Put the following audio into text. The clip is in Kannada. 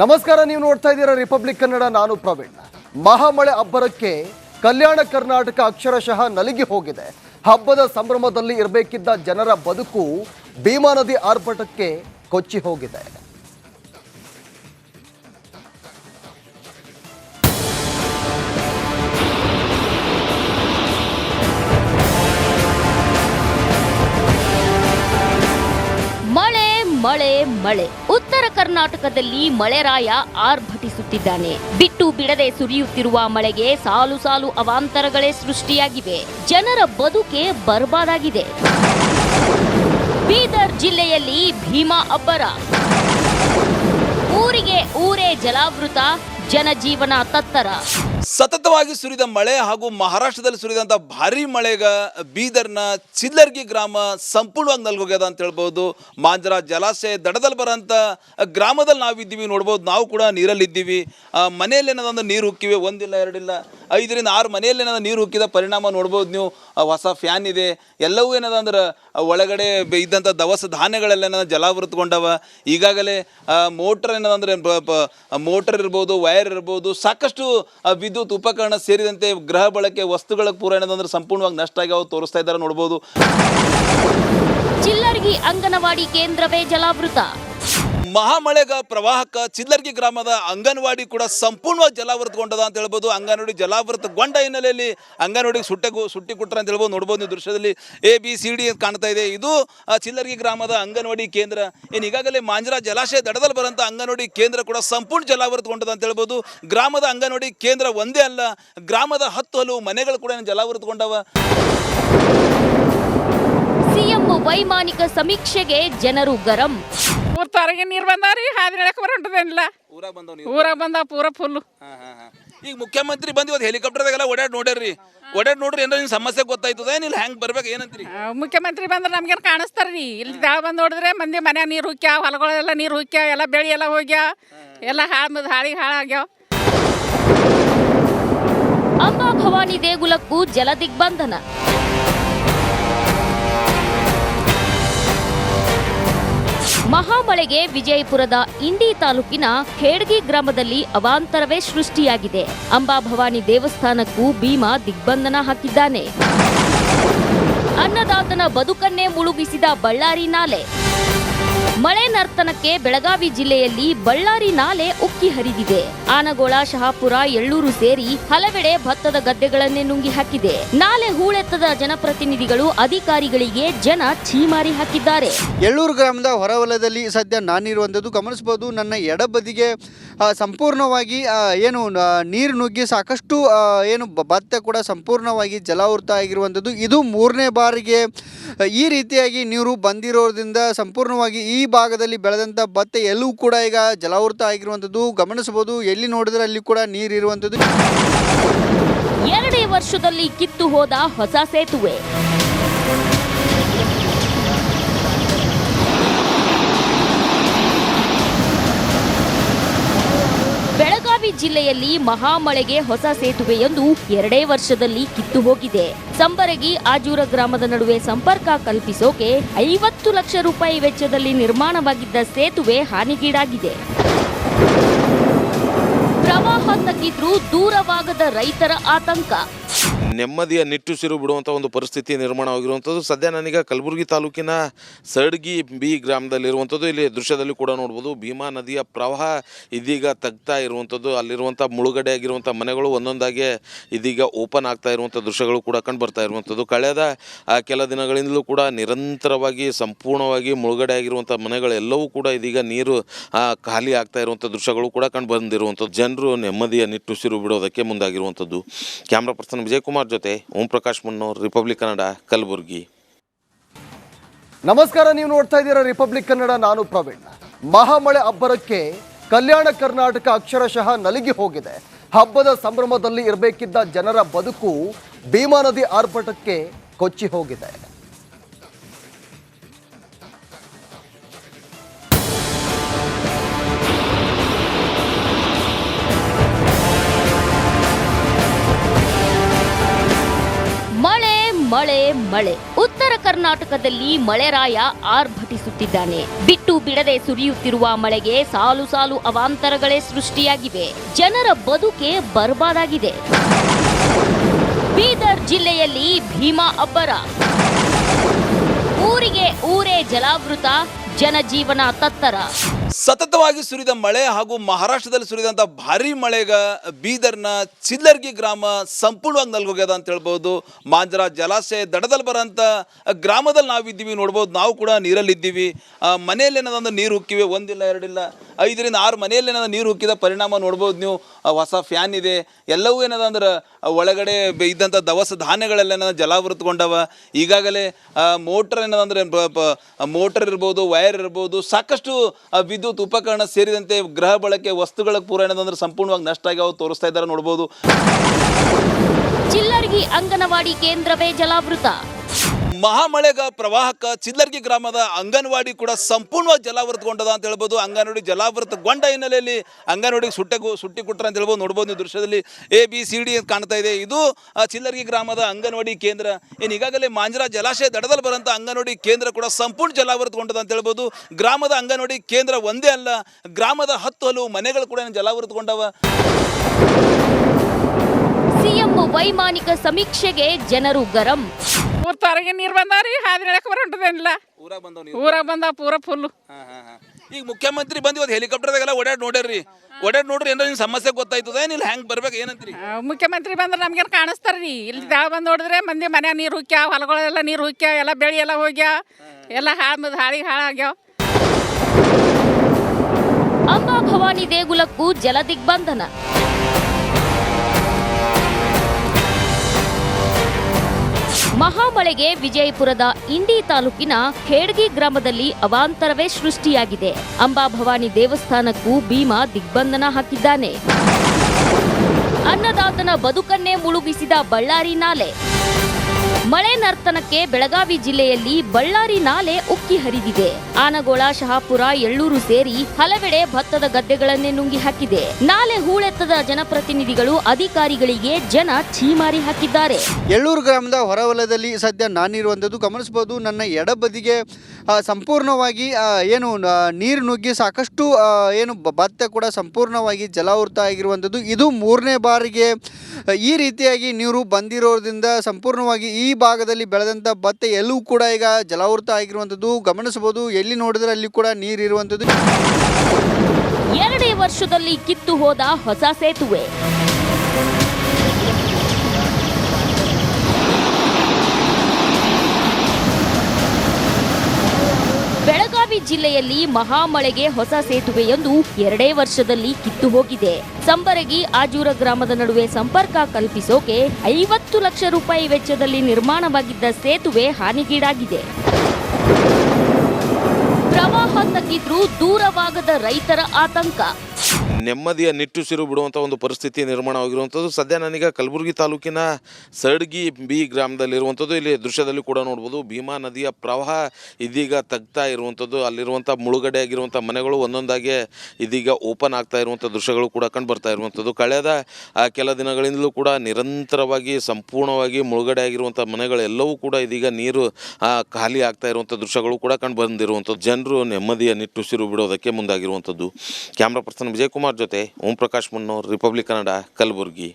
ನಮಸ್ಕಾರ, ನೀವು ನೋಡ್ತಾ ಇದ್ದೀರಾ ರಿಪಬ್ಲಿಕ್ ಕನ್ನಡ ನಾನು ಪ್ರವೀಣ್. ಮಹಾಮಳೆ ಅಬ್ಬರಕ್ಕೆ ಕಲ್ಯಾಣ ಕರ್ನಾಟಕ ಅಕ್ಷರಶಃ ನಲುಗಿ ಹೋಗಿದೆ. ಹಬ್ಬದ ಸಂಭ್ರಮದಲ್ಲಿ ಇರಬೇಕಿದ್ದ ಜನರ ಬದುಕು ಭೀಮಾ ನದಿ ಆರ್ಭಟಕ್ಕೆ ಕೊಚ್ಚಿ ಹೋಗಿದೆ. ಮಳೆ ಮಳೆ ಮಳೆ. ಕರ್ನಾಟಕದಲ್ಲಿ ಮಳೆರಾಯ ಆರ್ಭಟಿಸುತ್ತಿದ್ದಾನೆ ಬಿಟ್ಟು ಬಿಡದೆ ಸುರಿಯುತ್ತಿರುವ ಮಳೆಗೆ ಸಾಲು ಸಾಲು ಅವಾಂತರಗಳೇ ಸೃಷ್ಟಿಯಾಗಿವೆ. ಜನರ ಬದುಕೆ ಬರ್ಬಾದಾಗಿದೆ. ಬೀದರ್ ಜಿಲ್ಲೆಯಲ್ಲಿ ಭೀಮಾ ಅಬ್ಬರ. ಊರಿಗೆ ಊರೇ ಜಲಾವೃತ. ಜನಜೀವನ ತತ್ತರ. ಸತತವಾಗಿ ಸುರಿದ ಮಳೆ ಹಾಗೂ ಮಹಾರಾಷ್ಟ್ರದಲ್ಲಿ ಸುರಿದಂಥ ಭಾರಿ ಮಳೆಗ ಬೀದರ್ನ ಚಿಲ್ಲರ್ಗಿ ಗ್ರಾಮ ಸಂಪೂರ್ಣವಾಗಿ ನಲ್ಗೋಗ್ಯದ ಅಂತ ಹೇಳ್ಬೋದು. ಮಾಂಜರ ಜಲಾಶಯ ದಡದಲ್ಲಿ ಬರೋಂಥ ಗ್ರಾಮದಲ್ಲಿ ನಾವಿದ್ದೀವಿ, ನೋಡ್ಬೋದು. ನಾವು ಕೂಡ ನೀರಲ್ಲಿದ್ದೀವಿ. ಮನೆಯಲ್ಲಿ ಏನದಂದ್ರೆ ನೀರು ಉಕ್ಕಿವೆ? ಒಂದಿಲ್ಲ, ಎರಡಿಲ್ಲ. ಐದರಿಂದ ಆರು ಮನೆಯಲ್ಲಿ ಏನಾದ್ರು ನೀರು ಉಕ್ಕಿದ ಪರಿಣಾಮ ನೋಡ್ಬೋದು ನೀವು. ಹೊಸ ಫ್ಯಾನ್ ಇದೆ. ಎಲ್ಲವೂ ಏನದ ಅಂದ್ರೆ ಒಳಗಡೆ ಇದ್ದಂಥ ದವಸ ಧಾನ್ಯಗಳೆಲ್ಲ ಏನದ ಜಲಾವೃತಗೊಂಡವ? ಈಗಾಗಲೇ ಮೋಟರ್ ಏನದಂದ್ರೆ ಮೋಟರ್ ಇರ್ಬೋದು ವೈರ್ ಇರ್ಬೋದು, ಸಾಕಷ್ಟು ವಿದ್ಯುತ್ ಉಪಕರಣ ಸೇರಿದಂತೆ ಗೃಹ ಬಳಕೆ ವಸ್ತುಗಳ ಪೂರ ಏನದಂದ್ರೆ ಸಂಪೂರ್ಣವಾಗಿ ನಷ್ಟ ಆಗ್ಯಾವ ತೋರಿಸ್ತಾ ಇದ್ದಾರೆ ನೋಡ್ಬೋದು. ಚಿಲ್ಲರ್ಗಿ ಅಂಗನವಾಡಿ ಕೇಂದ್ರವೇ ಜಲಾವೃತ. ಮಹಾಮಳೆಗ ಪ್ರವಾಹಕ್ಕೆ ಚಿಲ್ಲರ್ಗಿ ಗ್ರಾಮದ ಅಂಗನವಾಡಿ ಕೂಡ ಸಂಪೂರ್ಣವಾಗಿ ಜಲಾವೃತಗೊಂಡದ ಅಂತ ಹೇಳ್ಬೋದು. ಅಂಗನವಾಡಿ ಜಲಾವೃತಗೊಂಡ ಹಿನ್ನೆಲೆಯಲ್ಲಿ ಅಂಗನವಾಡಿಗೆ ಸುಟ್ಟೆಗೂ, ಸುಟ್ಟಿ ಕೊಟ್ಟರೆ ಅಂತ ಹೇಳ್ಬೋದು. ನೋಡ್ಬೋದು ನೀವು ದೃಶ್ಯದಲ್ಲಿ ಎ ಬಿ ಸಿ ಡಿ ಅಂತ ಕಾಣ್ತಾ ಇದೆ. ಇದು ಚಿಲ್ಲರ್ಗಿ ಗ್ರಾಮದ ಅಂಗನವಾಡಿ ಕೇಂದ್ರ. ಏನು ಈಗಾಗಲೇ ಮಾಂಜರಾ ಜಲಾಶಯ ದಡದಲ್ಲಿ ಬರೋಂಥ ಅಂಗನವಾಡಿ ಕೇಂದ್ರ ಕೂಡ ಸಂಪೂರ್ಣ ಜಲಾವೃತಗೊಂಡದ ಅಂತ ಹೇಳ್ಬೋದು. ಗ್ರಾಮದ ಅಂಗನವಾಡಿ ಕೇಂದ್ರ ಒಂದೇ ಅಲ್ಲ, ಗ್ರಾಮದ ಹತ್ತು ಹಲವು ಮನೆಗಳು ಕೂಡ ಜಲಾವೃತಗೊಂಡವ. ಸಿಎಂ ವೈಮಾನಿಕ ಸಮೀಕ್ಷೆಗೆ ಜನರು ಗರಂ. ಊರ್ ಹೊರಗೆ ನೀರು ಬಂದಾವ್ರಿ ಹಾದಿ ನಡಕ್ ಬರಂಟದೇನಿಲ್ಲ. ಊರಾಗ ಬಂದವ್ ಊರಾಗ ಬಂದ ಪೂರ ಫುಲ್ಲು ಈಗ ಮುಖ್ಯಮಂತ್ರಿ ಬಂದ್ ಇವತ್ತು ಹೆಲಿಕಾಪ್ಟರ್ದಾಗೆಲ್ಲ ಓಡಾಡಿ ನೋಡ್ಯಾರ್ರಿ. ಓಡಾಡಿ ನೋಡ್ರಿ ಏನೋ ನಿಮ್ಮ ಸಮಸ್ಯೆ ಗೊತ್ತಾಯ್ತದ ಏನಿಲ್ಲ ಹೆಂಗ್ ಬರ್ಬೇಕು ಏನಂತೀರಿ? ಆ, ಮುಖ್ಯಮಂತ್ರಿ ಬಂದ್ರೆ ನಮ್ಗೇನು ಕಾಣಿಸ್ತಾರ್ರಿ. ಇಲ್ಲಿ ದಾಳ ಬಂದು ನೋಡಿದ್ರೆ ಮಂದಿ ಮನ್ಯಾಗ ನೀರು ಹುಕ್ಯ ಹೊಲಗಳೆಲ್ಲ ನೀರು ಹುಕ್ಯಾವ ಎಲ್ಲ ಬೆಳೆ ಎಲ್ಲ ಹೋಗ್ಯಾವ ಎಲ್ಲ ಹಾಳು ಹಾಳಿಗೆ ಹಾಳಾಗ್ಯಾವ. ಅಂಬಾ ಭವಾನಿ ದೇಗುಲಕ್ಕೂ ಜಲ ದಿಗ್ಬಂಧನ ಮಹಾಮಳೆಗೆ ವಿಜಯಪುರದ ಇಂಡಿ ತಾಲೂಕಿನ ಖೇಡ್ಗಿ ಗ್ರಾಮದಲ್ಲಿ ಅವಾಂತರವೇ ಸೃಷ್ಟಿಯಾಗಿದೆ. ಅಂಬಾ ಭವಾನಿ ದೇವಸ್ಥಾನಕ್ಕೂ ಭೀಮಾ ದಿಗ್ಬಂಧನ ಹಾಕಿದ್ದಾನೆ. ಅನ್ನದಾತನ ಬದುಕನ್ನೇ ಮುಳುಗಿಸಿದ ಬಳ್ಳಾರಿ ನಾಲೆ. ಮಳೆ ನರ್ತನಕ್ಕೆ ಬೆಳಗಾವಿ ಜಿಲ್ಲೆಯಲ್ಲಿ ಬಳ್ಳಾರಿ ನಾಲೆ ಉಕ್ಕಿ ಹರಿದಿದೆ. ಆನಗೋಳ, ಶಹಾಪುರ, ಎಳ್ಳೂರು ಸೇರಿ ಹಲವೆಡೆ ಭತ್ತದ ಗದ್ದೆಗಳನ್ನೇ ನುಂಗಿ ಹಾಕಿದೆ. ನಾಲೆ ಹೂಳೆತ್ತದ ಜನಪ್ರತಿನಿಧಿಗಳು, ಅಧಿಕಾರಿಗಳಿಗೆ ಜನ ಛೀಮಾರಿ ಹಾಕಿದ್ದಾರೆ. ಎಳ್ಳೂರು ಗ್ರಾಮದ ಹೊರವಲಯದಲ್ಲಿ ಸದ್ಯ ನಾನಿರುವಂಥದ್ದು ಗಮನಿಸಬಹುದು ನನ್ನ ಎಡಬದಿಗೆ ಸಂಪೂರ್ಣವಾಗಿ ಏನು ನೀರು ನುಗ್ಗಿ ಸಾಕಷ್ಟು ಏನು ಭತ್ತ ಕೂಡ ಸಂಪೂರ್ಣವಾಗಿ ಜಲಾವೃತ ಆಗಿರುವಂಥದ್ದು. ಇದು ಮೂರನೇ ಬಾರಿಗೆ ಈ ರೀತಿಯಾಗಿ ನೀರು ಬಂದಿರೋದ್ರಿಂದ ಸಂಪೂರ್ಣವಾಗಿ ಈ ಭಾಗದಲ್ಲಿ ಬೆಳೆದಂತ ಭತ್ತ ಎಲ್ಲವೂ ಕೂಡ ಈಗ ಜಲಾವೃತ ಆಗಿರುವಂಥದ್ದು ಗಮನಿಸಬಹುದು, ಎಲ್ಲಿ ನೋಡಿದ್ರೆ ಅಲ್ಲಿ ಕೂಡ ನೀರು ಇರುವಂಥದ್ದು ಎರಡೇ ವರ್ಷದಲ್ಲಿ ಕಿತ್ತು ಹೋದ ಹೊಸ ಸೇತುವೆ. ಬೆಳಗಾವಿ ಜಿಲ್ಲೆಯಲ್ಲಿ ಮಹಾಮಳೆಗೆ ಹೊಸ ಸೇತುವೆಯೊಂದು ಎರಡೇ ವರ್ಷದಲ್ಲಿ ಕಿತ್ತು ಹೋಗಿದೆ. ಸಂಬರಗಿ ಆಜೂರ ಗ್ರಾಮದ ನಡುವೆ ಸಂಪರ್ಕ ಕಲ್ಪಿಸೋಕೆ ಐವತ್ತು ಲಕ್ಷ ರೂಪಾಯಿ ವೆಚ್ಚದಲ್ಲಿ ನಿರ್ಮಾಣವಾಗಿದ್ದ ಸೇತುವೆ ಹಾನಿಗೀಡಾಗಿದೆ. ಪ್ರವಾಹ ತಗ್ಗಿದ್ರೂ ದೂರವಾಗದ ರೈತರ ಆತಂಕ. ನೆಮ್ಮದಿಯ ನಿಟ್ಟುಸಿರು ಬಿಡುವಂಥ ಒಂದು ಪರಿಸ್ಥಿತಿ ನಿರ್ಮಾಣವಾಗಿರುವಂಥದ್ದು. ಸದ್ಯ ನಾನೀಗ ಕಲಬುರಗಿ ತಾಲೂಕಿನ ಸಡ್ಗಿ ಬಿ ಗ್ರಾಮದಲ್ಲಿರುವಂಥದ್ದು. ಇಲ್ಲಿ ದೃಶ್ಯದಲ್ಲಿ ಕೂಡ ನೋಡ್ಬೋದು, ಭೀಮಾ ನದಿಯ ಪ್ರವಾಹ ಇದೀಗ ತಗ್ತಾ ಇರುವಂಥದ್ದು. ಅಲ್ಲಿರುವಂಥ ಮುಳುಗಡೆ ಆಗಿರುವಂಥ ಮನೆಗಳು ಒಂದೊಂದಾಗಿ ಇದೀಗ ಓಪನ್ ಆಗ್ತಾ ಇರುವಂಥ ದೃಶ್ಯಗಳು ಕೂಡ ಕಂಡು ಬರ್ತಾ ಇರುವಂಥದ್ದು. ಕಳೆದ ಕೆಲ ದಿನಗಳಿಂದಲೂ ಕೂಡ ನಿರಂತರವಾಗಿ, ಸಂಪೂರ್ಣವಾಗಿ ಮುಳುಗಡೆ ಆಗಿರುವಂಥ ಮನೆಗಳೆಲ್ಲವೂ ಕೂಡ ಇದೀಗ ನೀರು ಖಾಲಿ ಆಗ್ತಾ ಇರುವಂಥ ದೃಶ್ಯಗಳು ಕೂಡ ಕಂಡು ಬಂದಿರುವಂಥದ್ದು. ಜನರು ನೆಮ್ಮದಿಯ ನಿಟ್ಟುಸಿರು ಬಿಡೋದಕ್ಕೆ ಮುಂದಾಗಿರುವಂಥದ್ದು. ಕ್ಯಾಮ್ರಾ ಪರ್ಸನ್ ವಿಜಯಕುಮಾರ್ ಜೊತೆ ಓಂ ಪ್ರಕಾಶ್ ಮುನ್ನೂರ್, ರಿಪಬ್ಲಿಕ್ ಕನ್ನಡ, ಕಲಬುರಗಿ. ನಮಸ್ಕಾರ, ನೀವು ನೋಡ್ತಾ ಇದ್ದೀರಾ ರಿಪಬ್ಲಿಕ್ ಕನ್ನಡ, ನಾನು ಪ್ರವೀಣ್. ಮಹಾಮಳೆ ಅಬ್ಬರಕ್ಕೆ ಕಲ್ಯಾಣ ಕರ್ನಾಟಕ ಅಕ್ಷರಶಃ ನಲುಗಿ ಹೋಗಿದೆ. ಹಬ್ಬದ ಸಂಭ್ರಮದಲ್ಲಿ ಇರಬೇಕಿದ್ದ ಜನರ ಬದುಕು ಭೀಮಾ ನದಿ ಆರ್ಭಟಕ್ಕೆ ಕೊಚ್ಚಿ ಹೋಗಿದೆ. ಮಳೆ. ಉತ್ತರ ಕರ್ನಾಟಕದಲ್ಲಿ ಮಳೆರಾಯ ಆರ್ಭಟಿಸುತ್ತಿದ್ದಾನೆ. ಬಿಟ್ಟು ಬಿಡದೆ ಸುರಿಯುತ್ತಿರುವ ಮಳೆಗೆ ಸಾಲು ಸಾಲು ಅವಾಂತರಗಳೇ ಸೃಷ್ಟಿಯಾಗಿವೆ. ಜನರ ಬದುಕೆ ಬರ್ಬಾದಾಗಿದೆ. ಬೀದರ್ ಜಿಲ್ಲೆಯಲ್ಲಿ ಭೀಮಾ ಅಬ್ಬರ. ಊರಿಗೆ ಊರೇ ಜಲಾವೃತ, ಜನಜೀವನ ತತ್ತರ. ಸತತವಾಗಿ ಸುರಿದ ಮಳೆ ಹಾಗೂ ಮಹಾರಾಷ್ಟ್ರದಲ್ಲಿ ಸುರಿದಂಥ ಭಾರಿ ಮಳೆಗ ಬೀದರ್ನ ಚಿಲ್ಲರ್ಗಿ ಗ್ರಾಮ ಸಂಪೂರ್ಣವಾಗಿ ನಲ್ಗೋಗ್ಯದ ಅಂತ ಹೇಳ್ಬೋದು. ಮಾಂಜರ ಜಲಾಶಯ ದಡದಲ್ಲಿ ಬರೋಂಥ ಗ್ರಾಮದಲ್ಲಿ ನಾವಿದ್ದೀವಿ ನೋಡ್ಬೋದು. ನಾವು ಕೂಡ ನೀರಲ್ಲಿದ್ದೀವಿ. ಮನೆಯಲ್ಲಿ ಏನದಂದ್ರೆ ನೀರು ಉಕ್ಕಿವೆ? ಒಂದಿಲ್ಲ ಎರಡಿಲ್ಲ. ಐದರಿಂದ ಆರು ಮನೆಯಲ್ಲಿ ಏನದ ನೀರು ಉಕ್ಕಿದ ಪರಿಣಾಮ ನೋಡ್ಬೋದು ನೀವು. ಹೊಸ ಫ್ಯಾನ್ ಇದೆ. ಎಲ್ಲವೂ ಏನದಂದ್ರೆ ಒಳಗಡೆ ಇದ್ದಂಥ ದವಸ ಧಾನ್ಯಗಳೆಲ್ಲ ಜಲಾವೃತಗೊಂಡವ. ಈಗಾಗಲೇ ಮೋಟರ್ ಏನದಂದ್ರೆ ಮೋಟರ್ ಇರ್ಬೋದು ವೈರ್ ಇರ್ಬೋದು ಸಾಕಷ್ಟು ಆ, ವಿದ್ಯುತ್ ಉಪಕರಣ ಸೇರಿದಂತೆ ಗೃಹ ಬಳಕೆ ವಸ್ತುಗಳ ಪೂರ ಏನದಂದ್ರೆ ಸಂಪೂರ್ಣವಾಗಿ ನಷ್ಟ ಆಗ್ಯಾವ ತೋರಿಸ್ತಾ ಇದ್ದಾರೆ ನೋಡ್ಬೋದು. ಚಿಲ್ಲರ್ಗಿ ಅಂಗನವಾಡಿ ಕೇಂದ್ರವೇ ಜಲಾವೃತ. ಮಹಾಮಳೆಗ ಪ್ರವಾಹಕ ಚಿಲ್ಲರ್ಗಿ ಗ್ರಾಮದ ಅಂಗನವಾಡಿ ಕೂಡ ಸಂಪೂರ್ಣವಾಗಿ ಜಲಾವೃತಗೊಂಡದ ಅಂತ ಹೇಳ್ಬೋದು. ಅಂಗನವಾಡಿ ಜಲಾವೃತಗೊಂಡ ಹಿನ್ನೆಲೆಯಲ್ಲಿ ಅಂಗನವಾಡಿಗೆ ಸುಟ್ಟೆ ಸುಟ್ಟಿ ಕೊಟ್ಟರೆ ಅಂತ ಹೇಳ್ಬೋದು. ನೋಡ್ಬೋದು ನೀವು ದೃಶ್ಯದಲ್ಲಿ ಎ ಬಿ ಸಿ ಡಿ ಅಂತ ಕಾಣ್ತಾ ಇದೆ. ಇದು ಚಿಲ್ಲರ್ಗಿ ಗ್ರಾಮದ ಅಂಗನವಾಡಿ ಕೇಂದ್ರ. ಏನು ಈಗಾಗಲೇ ಮಾಂಜರಾ ಜಲಾಶಯ ದಡದಲ್ಲಿ ಬರೋಂಥ ಅಂಗನವಾಡಿ ಕೇಂದ್ರ ಕೂಡ ಸಂಪೂರ್ಣ ಜಲಾವೃತಗೊಂಡದ ಅಂತ ಹೇಳ್ಬೋದು. ಗ್ರಾಮದ ಅಂಗನವಾಡಿ ಕೇಂದ್ರ ಒಂದೇ ಅಲ್ಲ, ಗ್ರಾಮದ ಹತ್ತು ಹಲವು ಮನೆಗಳು ಕೂಡ ಜಲಾವೃತಗೊಂಡವ. ಸಿಎಂ ವೈಮಾನಿಕ ಸಮೀಕ್ಷೆಗೆ ಜನರು ಗರಂ. ಊರ್ ಹೊರಗೆ ನೀರು ಬಂದಾವ್ರಿ ಹಾದಿ ನಡಕ ಬರಂಟದೇನಿಲ್ಲ ಊರಾಗ ಬಂದವ್ ನೀವು ಊರಾಗ ಬಂದ ಪೂರ ಫುಲ್ಲು ಈಗ ಮುಖ್ಯಮಂತ್ರಿ ಬಂದ್ ಇವತ್ತು ಹೆಲಿಕಾಪ್ಟರ್ದಾಗೆಲ್ಲ ಓಡಾಡ್ ನೋಡ್ಯಾರ್ರಿ. ಓಡಾಡ್ ನೋಡ್ರಿ ಏನೋ ನಿಮ್ ಸಮಸ್ಯೆ ಗೊತ್ತಾಯ್ತದ ಏನಿಲ್ಲ ಹೆಂಗ್ ಬರ್ಬೇಕು ಏನಂತ್ರಿ? ಮುಖ್ಯಮಂತ್ರಿ ಬಂದ್ರೆ ನಮ್ಗೇನು ಕಾಣಿಸ್ತಾರ್ರಿ. ಇಲ್ಲಿ ದಾವ ಬಂದು ನೋಡಿದ್ರೆ ಮಂದಿ ಮನ್ಯಾಗ ನೀರು ಹುಕ್ಯ ಹೊಲಗಳೆಲ್ಲ ನೀರು ಹುಕ್ಯ ಎಲ್ಲ ಬೆಳೆ ಎಲ್ಲ ಹೋಗ್ಯ ಎಲ್ಲ ಹಾಳು ಹಾಳಿ ಹಾಳಾಗ್ಯಾವ. ಅಂಬಾ ಭವಾನಿ ದೇಗುಲಕ್ಕೂ ಜಲ ದಿಗ್ಬಂಧನ ಮಹಾಮಳೆಗೆ ವಿಜಯಪುರದ ಇಂಡಿ ತಾಲೂಕಿನ ಖೇಡ್ಗಿ ಗ್ರಾಮದಲ್ಲಿ ಅವಾಂತರವೇ ಸೃಷ್ಟಿಯಾಗಿದೆ. ಅಂಬಾ ಭವಾನಿ ದೇವಸ್ಥಾನಕ್ಕೂ ಭೀಮಾ ದಿಗ್ಬಂಧನ ಹಾಕಿದ್ದಾನೆ. ಅನ್ನದಾತನ ಬದುಕನ್ನೇ ಮುಳುಗಿಸಿದ ಬಳ್ಳಾರಿ ನಾಲೆ. ಮಳೆ ನರ್ತನಕ್ಕೆ ಬೆಳಗಾವಿ ಜಿಲ್ಲೆಯಲ್ಲಿ ಬಳ್ಳಾರಿ ನಾಲೆ ಉಕ್ಕಿ ಹರಿದಿದೆ. ಆನಗೋಳ, ಶಹಾಪುರ, ಎಳ್ಳೂರು ಸೇರಿ ಹಲವೆಡೆ ಭತ್ತದ ಗದ್ದೆಗಳನ್ನೇ ನುಂಗಿ ಹಾಕಿದೆ. ನಾಲೆ ಹೂಳೆತ್ತದ ಜನಪ್ರತಿನಿಧಿಗಳು ಅಧಿಕಾರಿಗಳಿಗೆ ಜನ ಛೀಮಾರಿ ಹಾಕಿದ್ದಾರೆ. ಎಳ್ಳೂರು ಗ್ರಾಮದ ಹೊರವಲಯದಲ್ಲಿ ಸದ್ಯ ನಾನಿರುವಂಥದ್ದು ಗಮನಿಸಬಹುದು ನನ್ನ ಎಡಬದಿಗೆ ಸಂಪೂರ್ಣವಾಗಿ ಏನು ನೀರು ನುಗ್ಗಿ ಸಾಕಷ್ಟು ಏನು ಭತ್ತ ಕೂಡ ಸಂಪೂರ್ಣವಾಗಿ ಜಲಾವೃತ ಆಗಿರುವಂಥದ್ದು. ಇದು ಮೂರನೇ ಬಾರಿಗೆ ಈ ರೀತಿಯಾಗಿ ನೀರು ಬಂದಿರೋದ್ರಿಂದ ಸಂಪೂರ್ಣವಾಗಿ ಈ ಭಾಗದಲ್ಲಿ ಬೆಳೆದಂಥ ಭತ್ತ ಎಲ್ಲವೂ ಕೂಡ ಈಗ ಜಲಾವೃತ ಆಗಿರುವಂಥದ್ದು. ಗಮನಿಸಬಹುದು, ಎಲ್ಲಿ ನೋಡಿದ್ರೆ ಅಲ್ಲಿ ಕೂಡ ನೀರು ಇರುವಂಥದ್ದು. ಎರಡೇ ವರ್ಷದಲ್ಲಿ ಕಿತ್ತು ಹೋದ ಹೊಸ ಸೇತುವೆ. ಜಿಲ್ಲೆಯಲ್ಲಿ ಮಹಾಮಳೆಗೆ ಹೊಸ ಸೇತುವೆಯೊಂದು ಎರಡೇ ವರ್ಷದಲ್ಲಿ ಕಿತ್ತು ಹೋಗಿದೆ. ಸಂಬರಗಿ, ಆಜೂರ ಗ್ರಾಮದ ನಡುವೆ ಸಂಪರ್ಕ ಕಲ್ಪಿಸೋಕೆ ಐವತ್ತು ಲಕ್ಷ ರೂಪಾಯಿ ವೆಚ್ಚದಲ್ಲಿ ನಿರ್ಮಾಣವಾಗಿದ್ದ ಸೇತುವೆ ಹಾನಿಗೀಡಾಗಿದೆ. ಪ್ರವಾಹ ತಗ್ಗಿದ್ರೂ ದೂರವಾಗದ ರೈತರ ಆತಂಕ. ನೆಮ್ಮದಿಯ ನಿಟ್ಟುಸಿರು ಬಿಡುವಂಥ ಒಂದು ಪರಿಸ್ಥಿತಿ ನಿರ್ಮಾಣವಾಗಿರುವಂಥದ್ದು ಸದ್ಯ ನನಗೆ ಕಲಬುರಗಿ ತಾಲೂಕಿನ ಸಡ್ಗಿ ಬಿ ಗ್ರಾಮದಲ್ಲಿರುವಂಥದ್ದು ಇಲ್ಲಿ ದೃಶ್ಯದಲ್ಲಿ ಕೂಡ ನೋಡ್ಬೋದು, ಭೀಮಾ ನದಿಯ ಪ್ರವಾಹ ಇದೀಗ ತಗ್ತಾ ಇರುವಂಥದ್ದು ಅಲ್ಲಿರುವಂಥ ಮುಳುಗಡೆ ಆಗಿರುವಂಥ ಮನೆಗಳು ಒಂದೊಂದಾಗಿ ಇದೀಗ ಓಪನ್ ಆಗ್ತಾ ಇರುವಂಥ ದೃಶ್ಯಗಳು ಕೂಡ ಕಂಡು ಬರ್ತಾ ಇರುವಂಥದ್ದು ಕಳೆದ ಕೆಲ ದಿನಗಳಿಂದಲೂ ಕೂಡ ನಿರಂತರವಾಗಿ, ಸಂಪೂರ್ಣವಾಗಿ ಮುಳುಗಡೆ ಆಗಿರುವಂಥ ಮನೆಗಳೆಲ್ಲವೂ ಕೂಡ ಇದೀಗ ನೀರು ಖಾಲಿ ಆಗ್ತಾ ಇರುವಂಥ ದೃಶ್ಯಗಳು ಕೂಡ ಕಂಡು ಬಂದಿರುವಂಥದ್ದು ಜನರು ನೆಮ್ಮದಿಯ ನಿಟ್ಟುಸಿರು ಬಿಡೋದಕ್ಕೆ ಮುಂದಾಗಿರುವಂಥದ್ದು ಕ್ಯಾಮ್ರಾ ಪರ್ಸನ್ ವಿಜಯಕುಮಾರ್ ಜೊತೆ ಓಂ ಪ್ರಕಾಶ್ ಮುನ್ನೂರ್ ರಿಪಬ್ಲಿಕ್ ಕನ್ನಡ ಕಲಬುರಗಿ.